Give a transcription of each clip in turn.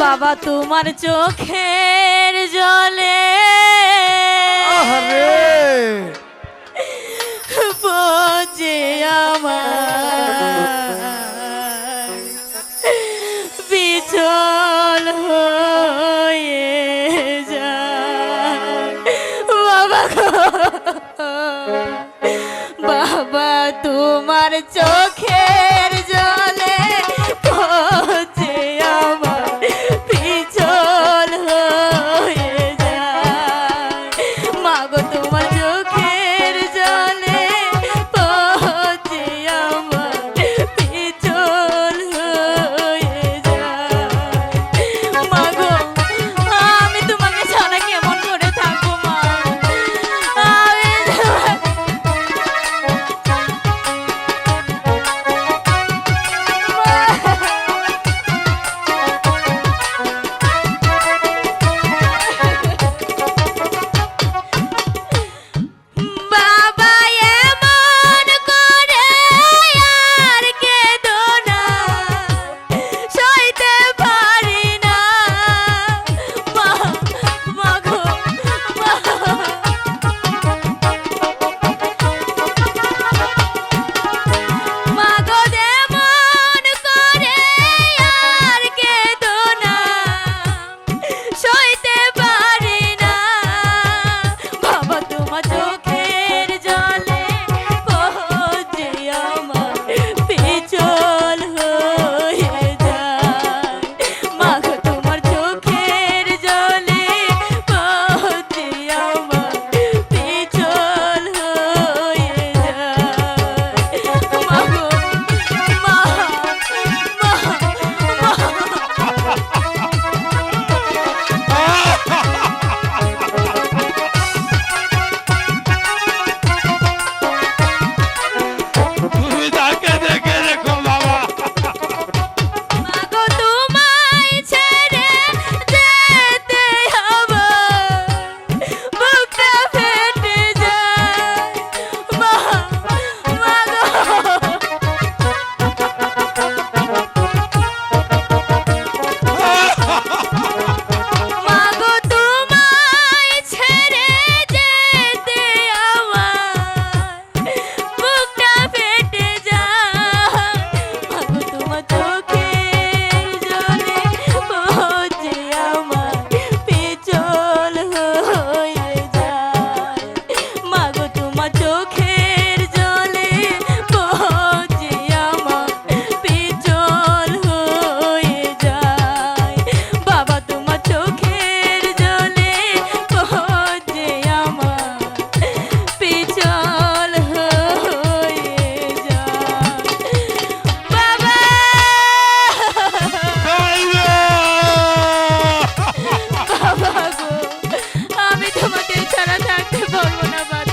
বাবা তোমার চোখের জলে। বোঝে আমার বিচল হয়ে যা বাবা বাবা তোমার চোখে my talk.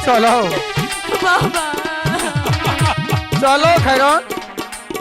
চলো। বাবা। চলো খাইরন।